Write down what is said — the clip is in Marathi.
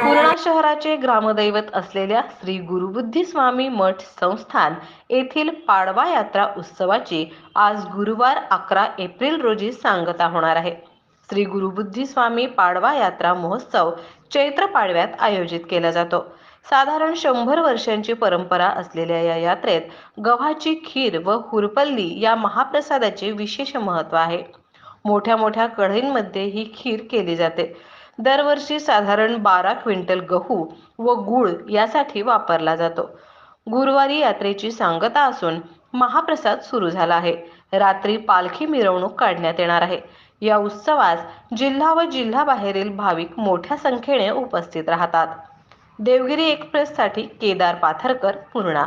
पूर्णा शहराचे ग्रामदैवत असलेल्या श्री गुरुबुद्धी स्वामी मठ संस्थान येथील पाडवा यात्रा उत्सवाची आज गुरुवार अकरा एप्रिल रोजी सांगता होणार आहे. श्री गुरुबुद्धी स्वामी पाडवा यात्रा महोत्सव चैत्र पाडव्यात आयोजित केला जातो. साधारण शंभर वर्षांची परंपरा असलेल्या या यात्रेत गव्हाची खीर व हुरपल्ली या महाप्रसादाचे विशेष महत्त्व आहे. मोठ्या मोठ्या कढईंमध्ये ही खीर केली जाते. दरवर्षी साधारण बारा क्विंटल गहू व गूळ यासाठी वापरला जातो. गुरुवारी यात्रेची सांगता असून महाप्रसाद सुरू झाला आहे. रात्री पालखी मिरवणूक काढण्यात येणार आहे. या उत्सवास जिल्हा व जिल्हाबाहेरील भाविक मोठ्या संख्येने उपस्थित राहतात. देवगिरी एक्सप्रेससाठी केदार पाथरकर पूर्णा